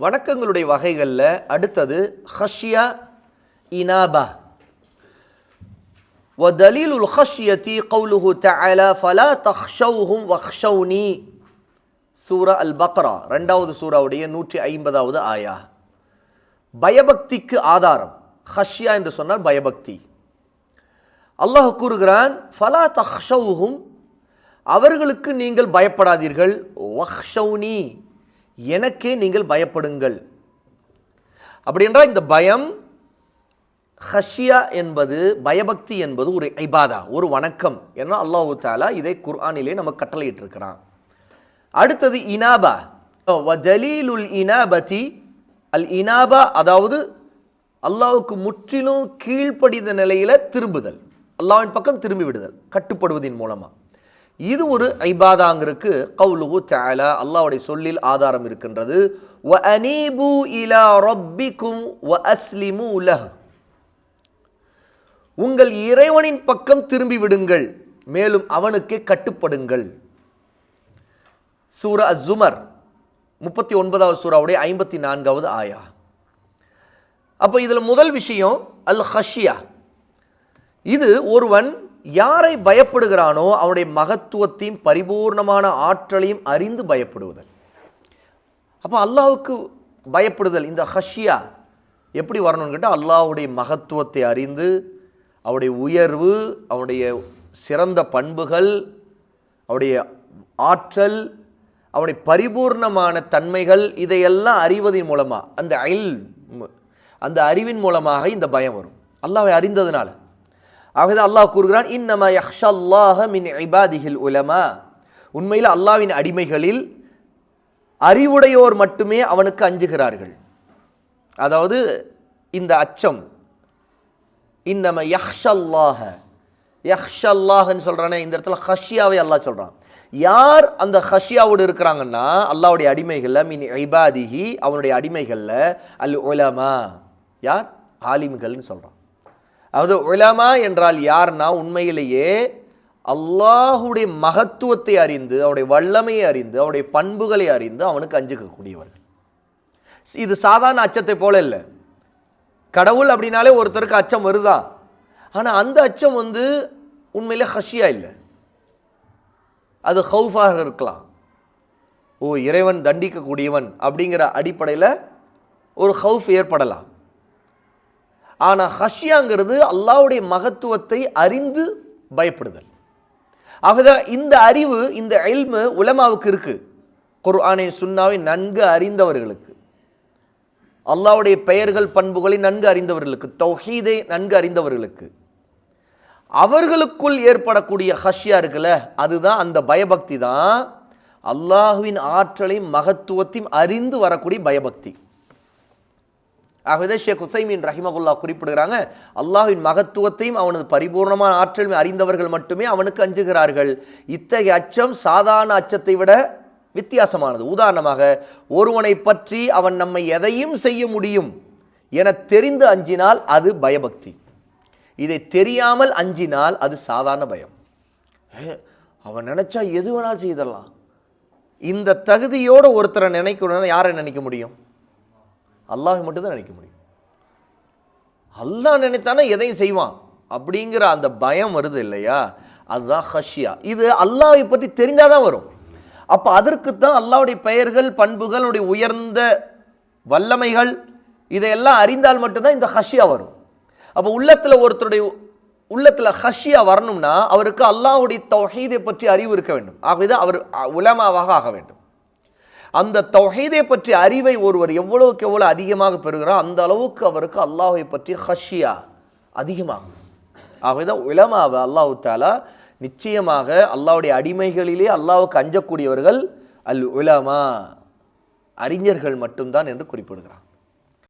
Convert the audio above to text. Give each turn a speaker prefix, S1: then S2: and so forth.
S1: வணக்கங்களுடைய வகைகளில் அடுத்தது ஹஷ்யா இனாபா ودليل الخشية قوله تعالى فلا تخشوهم واخشوني சூரா அல் பக்ரா ரெண்டாவது சூறாவுடைய நூற்றி ஐம்பதாவது ஆயா பயபக்திக்கு ஆதாரம் ஹஷ்யா என்று சொன்னால் பயபக்தி அல்லாஹ் கூறுகிறான் ஃபலா தஹ்ஷவுஹும் அவர்களுக்கு நீங்கள் பயப்படாதீர்கள் வஹ்ஷவுனி எனக்கே நீங்கள் பயப்படுங்கள். அப்படி என்றால் இந்த பயம் ஹஷியா என்பது பயபக்தி என்பது ஒரு ஐபாதா ஒரு வணக்கம். என அல்லாஹு தாலா இதை குர்ஆனிலே நமக்கு கட்டளையிட்டிருக்கிறான். அடுத்தது இனாபா. ஜலீலுல் இனாபதி அல் இனாபா அதாவது அல்லாவுக்கு முற்றிலும் கீழ்ப்படிந்த நிலையில் திரும்புதல். அல்லாஹ்வின் பக்கம் திரும்பி விடுதல் கட்டுப்படுவதின் மூலமாக இது ஒரு ஐபாதாங்கிறதுக்கு கவுலுகு தேல அல்லாவுடைய சொல்லில் ஆதாரம் இருக்கின்றது. வ அனீபு இலா ரப்பிக்கும் வ அஸ்லிமு உலஹ் உங்கள் இறைவனின் பக்கம் திரும்பி விடுங்கள் மேலும் அவனுக்கே கட்டுப்படுங்கள். சூரா அசுமர் முப்பத்தி ஒன்பதாவது சூறாவுடைய ஐம்பத்தி நான்காவது ஆயா. அப்போ இதில் முதல் விஷயம் அல் ஹஷியா இது ஒருவன் யாரை பயப்படுகிறானோ அவனுடைய மகத்துவத்தையும் பரிபூர்ணமான ஆற்றலையும் அறிந்து பயப்படுவதல் அப்போ அல்லாவுக்கு பயப்படுதல் இந்த ஹஷியா எப்படி வரணும்னு கேட்டால் அல்லாவுடைய மகத்துவத்தை அறிந்து அவருடைய உயர்வு அவனுடைய சிறந்த பண்புகள் அவருடைய ஆற்றல் அவனுடைய பரிபூர்ணமான தன்மைகள் இதையெல்லாம் அறிவதன் மூலமாக அந்த அயல் அந்த அறிவின் மூலமாக இந்த பயம் வரும். அல்லாவை அறிந்ததுனால. ஆகவே அல்லாஹ் கூறுகிறான் இன்னம யஹ்ஷல்லாஹ மின் இபாதிஹில் உலமா. உண்மையில் அல்லாஹ்வின் அடிமைகளில் அறிவுடையோர் மட்டுமே அவனுக்கு அஞ்சுகிறார்கள். அதாவது இந்த அச்சம் இன்னம யஹ்ஷல்லாஹ. யஹ்ஷல்லாஹன்னு சொல்கிறானே இந்த இடத்துல ஹஷியாவை அல்லாஹ் சொல்கிறான் யார் அந்த ஹஷியாவோடு இருக்கிறாங்கன்னா அல்லாவுடைய அடிமைகளில் மின் ஐபாதிஹி அவனுடைய அடிமைகளில் அல் உலமா. யார்? ஆலிம்கள்னு சொல்கிறான் அதாவது உலமா என்றால் யார்னா உண்மையிலேயே அல்லாஹுடைய மகத்துவத்தை அறிந்து அவனுடைய வல்லமையை அறிந்து அவனுடைய பண்புகளை அறிந்து அவனுக்கு அஞ்சுக்கக்கூடியவர்கள் இது சாதாரண அச்சத்தை போல இல்லை. கடவுள் அப்படின்னாலே ஒருத்தருக்கு அச்சம் வருதா? ஆனால் அந்த அச்சம் வந்து உண்மையிலே ஹஷியா இல்லை. அது ஹவுஃபாக இருக்கலாம். ஓ இறைவன் தண்டிக்கக்கூடியவன் அப்படிங்கிற அடிப்படையில் ஒரு ஹவுஃப் ஏற்படலாம். ஆனால் ஹஷ்யாங்கிறது அல்லாவுடைய மகத்துவத்தை அறிந்து பயப்படுதல். ஆகதான் இந்த அறிவு இந்த எல்மு உலமாவுக்கு இருக்கு. குர்ஆனை சுன்னாவை நன்கு அறிந்தவர்களுக்கு. அல்லாவுடைய பெயர்கள் பண்புகளை நன்கு அறிந்தவர்களுக்கு தௌஹீதை நன்கு அறிந்தவர்களுக்கு. அவர்களுக்குள் ஏற்படக்கூடிய ஹஷ்யா இருக்குல்ல அதுதான் அந்த பயபக்தி தான். அல்லாஹுவின் ஆற்றலையும் மகத்துவத்தையும் அறிந்து வரக்கூடிய பயபக்தி. ஆகவே ஷேக் ஹுசைமின் ரஹிமகுல்லா குறிப்பிடுகிறாங்க அல்லாஹின் மகத்துவத்தையும் அவனது பரிபூர்ணமான ஆற்றல் அறிந்தவர்கள் மட்டுமே அவனுக்கு அஞ்சுகிறார்கள். இத்தகைய அச்சம் சாதாரண அச்சத்தை விட வித்தியாசமானது. உதாரணமாக ஒருவனை பற்றி அவன் நம்மை எதையும் செய்ய முடியும் என தெரிந்து அஞ்சினால் அது பயபக்தி. இதை தெரியாமல் அஞ்சினால் அது சாதாரண பயம். அவன் நினைச்சா எது வேணாலும் செய்தரலாம் இந்த தகுதியோடு ஒருத்தரை நினைக்கணும்னா யாரை நினைக்க முடியும்? அல்லாஹை மட்டும்தான் நினைக்க முடியும். அல்லாஹ் நினைத்தானே எதையும் செய்வான். அப்படிங்கிற அந்த பயம் வருது இல்லையா? அதுதான் ஹஷியா. இது அல்லாஹை பற்றி தெரிஞ்சால் தான் வரும். அப்போ அதற்கு தான் பெயர்கள் பண்புகள் உயர்ந்த வல்லமைகள் இதையெல்லாம் அறிந்தால் மட்டும்தான் இந்த ஹஷியா வரும். அப்போ உள்ளத்தில் ஒருத்தருடைய உள்ளத்தில் ஹஷியா வரணும்னா அவருக்கு அல்லாஹுடைய தொகைதை பற்றி அறிவு இருக்க வேண்டும். ஆகவே அவர் உலமாவாக ஆக வேண்டும். அந்த தொகைதை பற்றி அறிவை ஒருவர் எவ்வளவுக்கு எவ்வளோ அதிகமாக பெறுகிறாரோ அந்த அளவுக்கு அவருக்கு அல்லாஹை பற்றி ஹஷியா அதிகமாகும். ஆகவேதான் உலமாவை அல்லாஹு தாலா நிச்சயமாக அல்லாவுடைய அடிமைகளிலே அல்லாவுக்கு அஞ்சக்கூடியவர்கள் அல் உலமா அறிஞர்கள் மட்டும்தான் என்று குறிப்பிடுகிறார்.